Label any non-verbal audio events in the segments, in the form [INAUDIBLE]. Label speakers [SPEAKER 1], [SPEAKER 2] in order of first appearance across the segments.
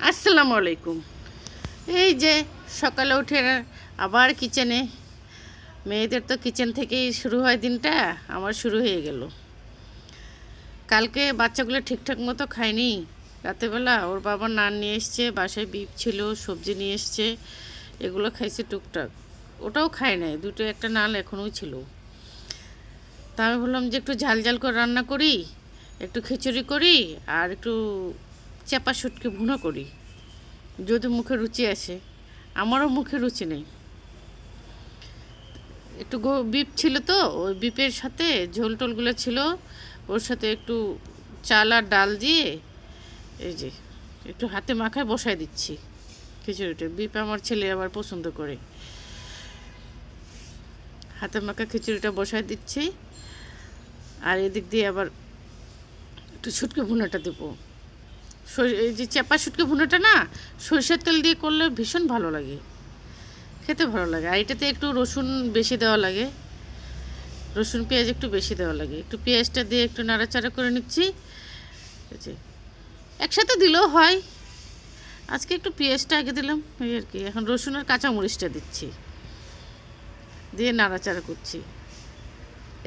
[SPEAKER 1] আসসালামু আলাইকুম। এই যে সকালে উঠে আবার কিচেনে, মেয়েদের তো কিচেন থেকেই শুরু হয় দিনটা, আমার শুরু হয়ে গেল। কালকে বাচ্চাগুলো ঠিকঠাক মতো খায়নি। রাতেবেলা ওর বাবা নান নিয়ে এসছে, বাসায় বিপ ছিল, সবজি নিয়ে এসছে, এগুলো খাইছে টুকটাক। ওটাও খায় নাই, দুটো একটা নাল এখনও ছিল। তা আমি বললাম যে একটু ঝাল ঝাল করে রান্না করি, একটু খিচুড়ি করি, আর একটু চাপা শুটকি ভুনো করি। যদি মুখে রুচি আসে, আমারও মুখে রুচি নেই। একটু বিপ ছিল তো, ওই বিপের সাথে ঝোল টোলগুলো ছিল, ওর সাথে একটু চাল আর ডাল দিয়ে এই যে একটু হাতে মাখায় বসায় দিচ্ছি খিচুড়িটা। বিপ আমার ছেলে আবার পছন্দ করে। হাতে মাখা খিচুড়িটা বসায় দিচ্ছি। আর এদিক দিয়ে আবার একটু ছুটকি ভুনাটা দেবো। এই যে চেপা শুটকে ভুনাটা না, সরষের তেল দিয়ে করলে ভীষণ ভালো লাগে। খেতে ভালো লাগে। আর এটাতে একটু রসুন বেশি দেওয়া লাগে। রসুন, পেঁয়াজ একটু বেশি দেওয়া লাগে। একটু পেঁয়াজটা দিয়ে একটু নাড়াচাড়া করে নিচ্ছি। একসাথে দিলেও হয়। আজকে একটু পেঁয়াজটা আগে দিলাম, এই আর কি। এখন রসুন আর কাঁচামরিচটা দিচ্ছি। দিয়ে নাড়াচাড়া করছি।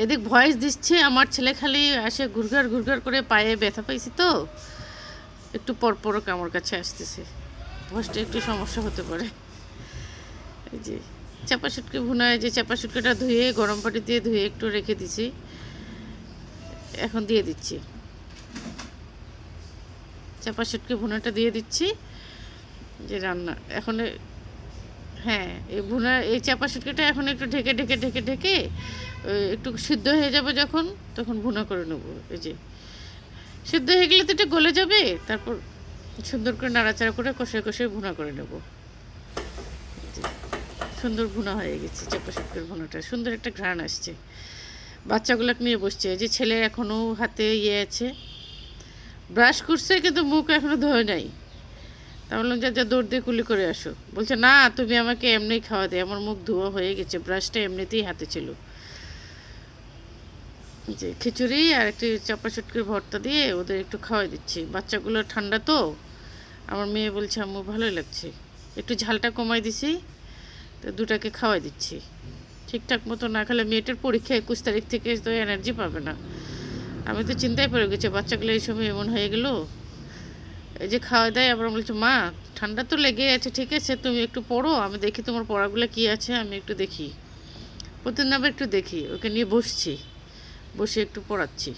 [SPEAKER 1] এদিক ভয়েস দিচ্ছে, আমার ছেলে খালি আসে ঘুরঘার ঘুরঘার করে পায়ে ব্যথা পাইছি তো। একটু পরপরক কামড় কাছে আসতেছে। ভয়েসটা একটু সমস্যা হতে পারে। এই যে চাপা শুটকি ভুনায় যে চাপা শুটকিটা ধুয়ে, গরম পানি দিয়ে ধুয়ে একটু রেখে দিছি। এখন দিয়ে দিচ্ছি। চাপা শুটকি ভুনাটা দিয়ে দিচ্ছি। যে রান্না, এখন হ্যাঁ এই ভুনা, এই চাপা শুটকিটা এখন একটু ঢেকে ঢেকে ঢেকে ঢেকে একটু সিদ্ধ হয়ে যাবে যখন, তখন ভুনা করে নেব। এই যে সিদ্ধ হয়ে গেলে তো এটা গলে যাবে। তারপর সুন্দর করে নাড়াচাড়া করে কষে কষে ভুনা করে নেব। সুন্দর ভুনা হয়ে গেছে, চাপা শুটকির ভুনাটা। সুন্দর একটা ঘ্রাণ আসছে। বাচ্চাগুলোকে নিয়ে বসছে। যে ছেলে এখনও হাতে ইয়ে আছে। ব্রাশ করছে কিন্তু মুখ এখনও ধোয় নাই। তা বললাম, যা যা, দৌড় দিয়ে কুলি করে আসো। বলছে, না, তুমি আমাকে এমনিই খাওয়া দে। আমার মুখ ধোয়া হয়ে গেছে। ব্রাশটা এমনিতেই হাতে ছিল। যে খিচুড়ি আর একটু চাপা চুটকির ভর্তা দিয়ে ওদের একটু খাওয়াই দিচ্ছি। বাচ্চাগুলো ঠান্ডা তো, আমার মেয়ে বলছে, আম্মু, ভালোই লাগছে। একটু ঝালটা কমাই দিছি, তো দুটাকে খাওয়াই দিচ্ছি। ঠিকঠাক মতো না খেলে মেয়েটার পরীক্ষা একুশ তারিখ থেকে তো এনার্জি পাবে না। আমি তো চিন্তায় পড়ে গেছি, বাচ্চাগুলো এই সময় এমন হয়ে গেল। এই যে খাওয়া দেয়, আবার বলছে, মা, ঠান্ডা তো লেগে আছে, ঠিক আছে, তুমি একটু পড়ো, আমি দেখি তোমার পড়াগুলো কি আছে, আমি একটু দেখি। প্রতিদিন আবার একটু দেখি, ওকে নিয়ে বসছি। বসে একটু পড়াচ্ছি।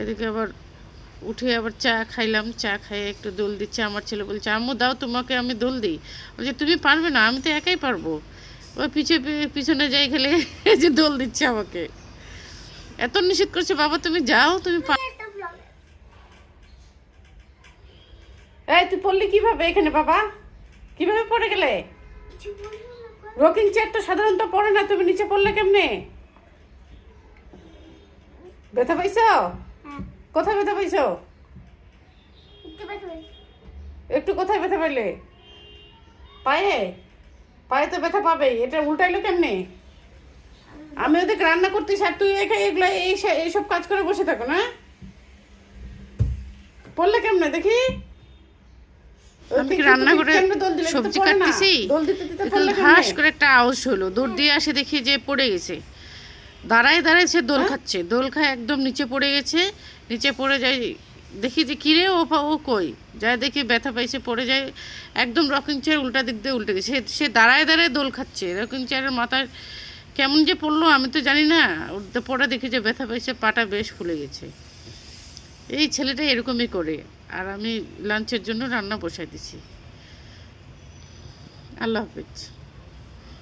[SPEAKER 1] এদিকে আবার উঠে আবার চা খাইলাম, চা খাইয়ে একটু দোল দিচ্ছে। আমার ছেলে বলছে, আম্মু, দাও তোমাকে আমি দোল দিই। বলছে, তুমি পারবে না, আমি তো একাই পারব। ওই পিছে পিছনে যাই খেলে [LAUGHS] যে দোল দিচ্ছে আমাকে। এত নিষেধ করছে, বাবা, তুমি যাও, তুমি এই, তুই পড়লি কীভাবে এখানে, বাবা? কীভাবে পড়ে গেলে? রকিং চেয়ার তো সাধারণত পড়ে না, তুমি নিচে পড়লে কেমনে? ব্যথা পাইছো? কোথায় ব্যথা পাইছো? একটু কোথায় ব্যথা পাইলে? পায়ে? পায়ে তো ব্যথা পাবেই। এটা উল্টাইলো কেমনে? আমি ওদের রান্না করতেছি আর তুই একা এগুলো এই এইসব কাজ করে বসে থাকো না? পড়লে কেমনে দেখি?
[SPEAKER 2] রান্না করে সবজি কাটতেছি? হাস করে একটা আওয়াজ হলো। দৌড় দিয়ে আসে দেখি যে পড়ে গেছে। দাঁড়ায় দাঁড়ায় সে দোল খাচ্ছে। দোল খায় একদম নিচে পড়ে গেছে। নিচে পড়ে যায় দেখি যে কিরে ও ও কই? যায় দেখি ব্যথা পাইছে পড়ে যায় একদম রকিং চেয়ার উল্টা দিক দিয়ে উল্টে গেছে। সে- সে দাঁড়ায় দাঁড়ায় দোল খাচ্ছে। রকিং চেয়ারের মাথায় কেমন যে পড়ল আমি তো জানি না। পড়ে দেখি যে ব্যথা পাইছে পাটা বেশ ফুলে গেছে। এই ছেলেটা এরকমই করে। আর আমি লাঞ্চের জন্য রান্না বসাই দিছি। আল্লাহ হাফিজ।